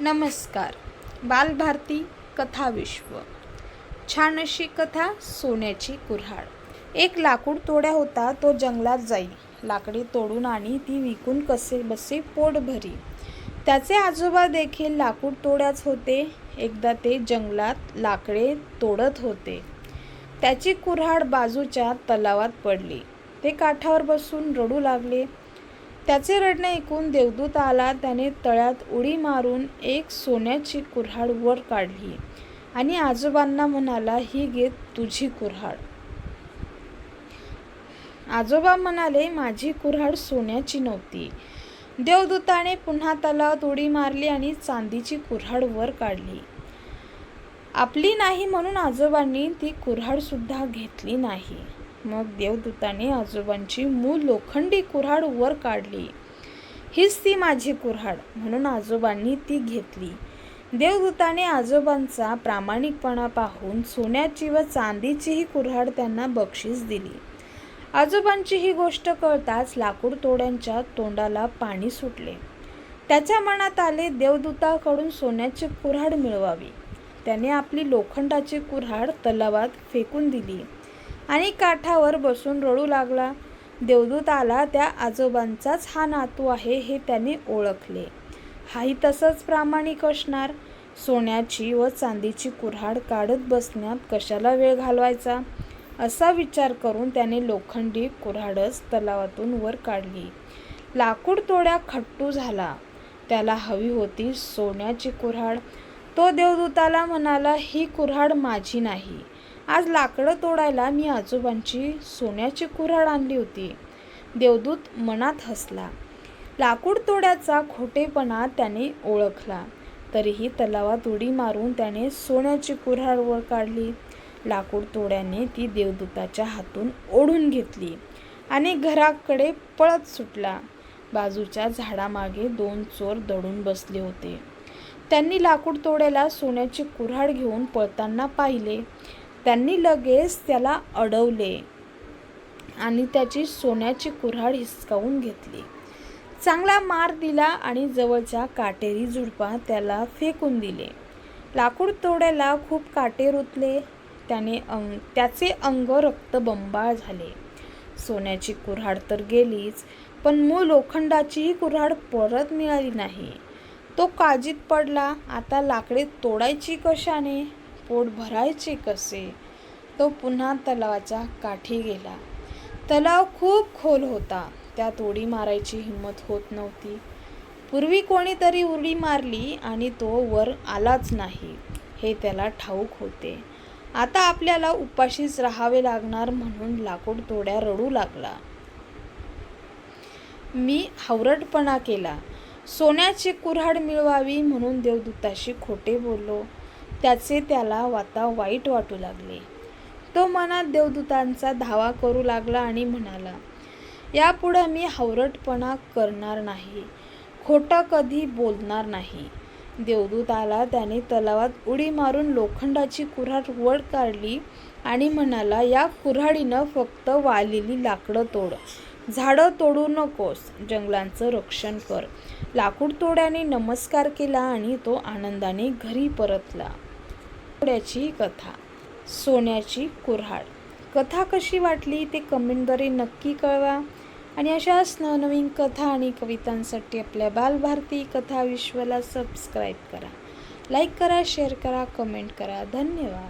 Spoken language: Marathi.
नमस्कार. बालभारती कथाविश्व छान अशी कथा सोन्याची कुऱ्हाड. एक लाकूड तोड्या होता तो जंगलात जाई. लाकडे तोडून आणि ती विकून कसे बसे पोट भरी. त्याचे आजोबा देखील लाकूड तोड्याच होते. एकदा ते जंगलात लाकडे तोडत होते. त्याची कुऱ्हाड बाजूच्या तलावात पडली. ते काठावर बसून रडू लागले. त्याचे रडणे ऐकून देवदूत आला. त्याने तळ्यात उडी मारून एक सोन्याची कुऱ्हाड वर काढली आणि आजोबांना म्हणाला ही घे तुझी कुऱ्हाड. आजोबा म्हणाले माझी कुऱ्हाड सोन्याची नव्हती. देवदूताने पुन्हा तलावात उडी मारली आणि चांदीची कुऱ्हाड वर काढली. आपली नाही म्हणून आजोबांनी ती कुऱ्हाड सुद्धा घेतली नाही. मग देवदूताने आजोबांची मूळ लोखंडी कुऱ्हाड वर काढली. हीच ती माझी कुऱ्हाड म्हणून आजोबांनी ती घेतली. देवदूताने आजोबांचा प्रामाणिकपणा पाहून सोन्याची व चांदीचीही कुऱ्हाड त्यांना बक्षीस दिली. आजोबांची ही गोष्ट कळताच लाकूड तोड्यांच्या तोंडाला पाणी सुटले. त्याच्या मनात आले देवदूताकडून सोन्याची कुऱ्हाड मिळवावी. त्याने आपली लोखंडाची कुऱ्हाड तलावात फेकून दिली. आणि काठावर बसून रडू लागला. देवदूत आला त्या आजोबांचाच हा नातू आहे हे त्याने ओळखले. हाही तसंच प्रामाणिक असणार. सोन्याची व चांदीची कुऱ्हाड काढत बसण्यात कशाला वेळ घालवायचा? असा विचार करून त्याने लोखंडी कुऱ्हाडच तलावातून वर काढली. लाकूड तोड्या खट्टू झाला. त्याला हवी होती सोन्याची कुऱ्हाड. तो देवदूताला म्हणाला ही कुऱ्हाड माझी नाही. आज लाकडं तोडायला मी आजोबांची सोन्याची कुऱ्हाड आणली होती. देवदूत मनात हसला. लाकूड तोड्याचा खोटेपणा त्याने ओळखला. तरीही तलावात उडी मारून त्याने सोन्याची कुऱ्हाड वर काढली. लाकूड तोड्याने ती देवदूताच्या हातून ओढून घेतली आणि घराकडे पळत सुटला. बाजूच्या झाडामागे दोन चोर दडून बसले होते. त्यांनी लाकूड तोड्याला सोन्याची कुऱ्हाड घेऊन पळताना पाहिले. त्यांनी लगेच त्याला अडवले आणि त्याची सोन्याची कुऱ्हाड हिसकावून घेतली. चांगला मार दिला आणि जवळच्या काटेरी झुडपा त्याला फेकून दिले. लाकूड तोड्याला खूप काटे रुतले. त्याने अंग त्याचे अंग रक्तबंबाळ झाले. सोन्याची कुऱ्हाड तर गेलीच पण मूळ लोखंडाचीही कुऱ्हाड परत मिळाली नाही. तो काळजीत पडला. आता लाकडे तोडायची कशाने? पोट भरायचे कसे? तो पुन्हा तलावाच्या काठी गेला. तलाव खूप खोल होता. त्यात उडी मारायची हिंमत होत नव्हती. पूर्वी कोणीतरी उडी मारली आणि तो वर आलाच नाही. हे त्याला ठाऊक होते. आता आपल्याला उपाशीच राहावे लागणार म्हणून लाकूड तोड्या रडू लागला. मी हावरटपणा केला. सोन्याची कुऱ्हाड मिळवावी म्हणून देवदूताशी खोटे बोललो. त्याचे त्याला वाता वाईट वाटू लागले. तो मनात देवदूतांचा धावा करू लागला आणि म्हणाला यापुढं मी हावरटपणा करणार नाही खोटं कधी बोलणार नाही. देवदूत आला त्याने तलावात उडी मारून लोखंडाची कुऱ्हाड वड काढली आणि म्हणाला या कुऱ्हाडीनं फक्त वालेली लाकडं तोड झाडं तोडू नकोस जंगलांचं रक्षण कर. लाकूड तोड्याने नमस्कार केला आणि तो आनंदाने घरी परतला. तोड्याची कथा सोन्याची कुऱ्हाड. कथा कशी वाटली ते कमेंटद्वारे नक्की कळवा आणि अशाच नवनवीन कथा आणि कवितांसाठी आपल्या बालभारती कथा विश्वला सबस्क्राईब करा. लाईक करा शेअर करा कमेंट करा. धन्यवाद.